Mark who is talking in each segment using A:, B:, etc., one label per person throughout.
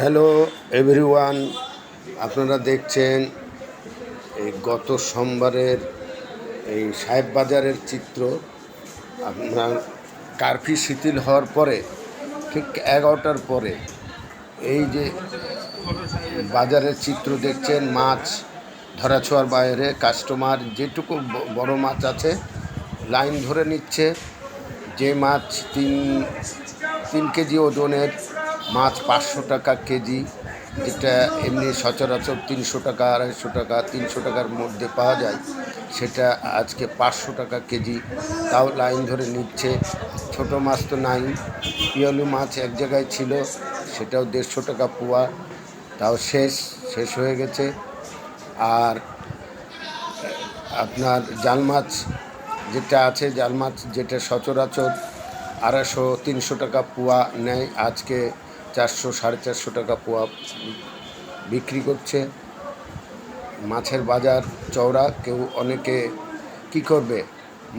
A: Hello everyone আপনারা দেখছেন এই গত সোমবারের এই সাহেব বাজারের চিত্র। আপনার কার্ফি শিথিল হওয়ার পরে, ঠিক এগারোটার পরে এই যে বাজারের চিত্র দেখছেন, মাছ ধরাছোঁয়ার বাইরে, কাস্টমার যেটুকু বড় মাছ আছে, লাইন ধরে নিচ্ছে। যে মাছ তিন তিন কেজি ওজনের মাছ পাঁচশো টাকা কেজি, যেটা এমনি সচরাচর তিনশো টাকা, আড়াইশো টাকা, তিনশো টাকার মধ্যে পাওয়া যায়, সেটা আজকে পাঁচশো টাকা কেজি। তাও লাইন ধরে নিচ্ছে, ছোট মাছ তো নাই, পিয়ালু মাছ এক জায়গায় ছিল, সেটাও দেড়শো টাকা পোয়া, তাও শেষ শেষ হয়ে গেছে। আর আপনার জাল মাছ যেটা আছে, জাল মাছ যেটা সচরাচর আড়াইশো, তিনশো টাকা পোয়া নেয় আজকে চারশো, সাড়ে চারশো টাকা পোয়া বিক্রি করছে। মাছের বাজার, চওড়া, কেউ অনেকে কি করবে?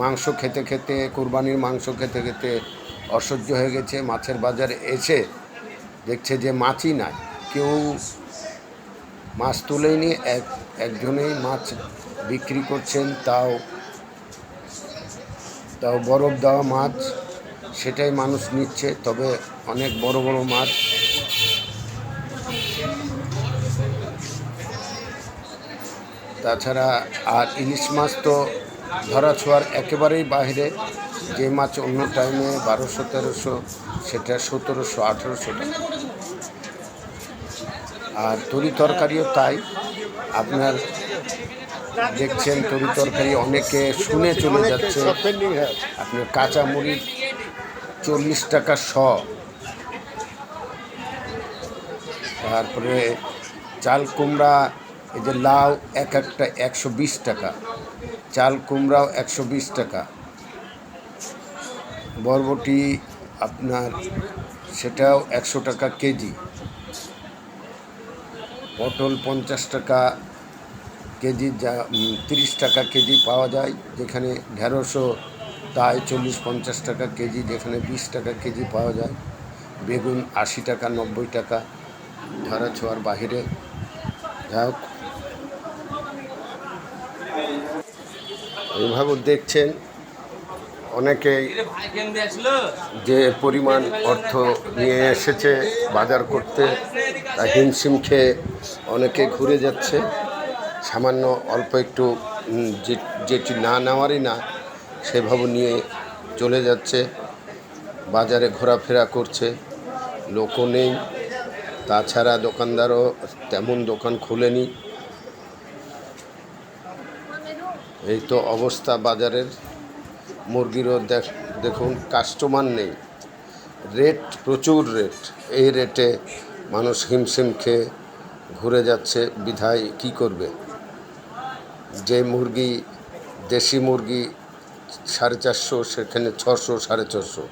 A: মাংস খেতে খেতে, কোরবানির মাংস খেতে খেতে অসহ্য হয়ে গেছে। মাছের বাজার এসে দেখছে যে মাছই নাই। কেউ মাছ তুলেনি, এক, একজনেই মাছ বিক্রি করছেন। তাও তাও বরফ দেওয়া মাছ সেটাই মানুষ নিচ্ছে, তবে অনেক বড় বড় মাছ। তাছাড়া আর ইলিশ মাছ তো ধরা ছোঁয়ার একেবারেই বাইরে যে মাছ অন্য টাইমে বারোশো, তেরোশো, সেটা সতেরোশো, আঠেরোশো টাকা। আর তরি তরকারিও তাই। আপনার দেখছেন তরি তরকারি অনেকে শুনে চলে যাচ্ছে। আপনার কাঁচা মরিচ চল্লিশ টাকা শ। তারপরে চাল কুমড়া, এই যে লাউ, এক একটা একশো বিশ টাকা। চাল কুমড়াও একশো বিশ টাকা। বরবটি আপনার, সেটাও একশো টাকা কেজি। পটল পঞ্চাশ টাকা কেজি, যা তিরিশ টাকা কেজি পাওয়া যায়, যেখানে ঢেঁড়শও তাই চল্লিশ পঞ্চাশ টাকা কেজি, যেখানে বিশ টাকা কেজি পাওয়া যায়। বেগুন আশি টাকা, নব্বই টাকা। ধরা ছোঁয়ার বাহিরে। যাই হোক। এইভাবে দেখছেন অনেকেই যে পরিমাণ অর্থ নিয়ে এসেছে বাজার করতে। তা হিমশিম খেয়ে অনেকে ঘুরে যাচ্ছে। সামান্য অল্প একটু যেটি না নেওয়ারই না সেভাবে নিয়ে চলে যাচ্ছে, বাজারে ঘোরাফেরা করছে, লোকও নেই। তাছাড়া দোকানদারও তেমন দোকান খুলেনি। এই তো অবস্থা বাজারের। মুরগিরও দেখ, দেখুন কাস্টমার নেই। রেট প্রচুর রেট এই রেটে মানুষ হিমশিম খেয়ে ঘুরে যাচ্ছে, বিধায় কি করবে? যে মুরগি, দেশি মুরগি সাড়ে চারশো সেখানে ছশো সাড়ে ছশো।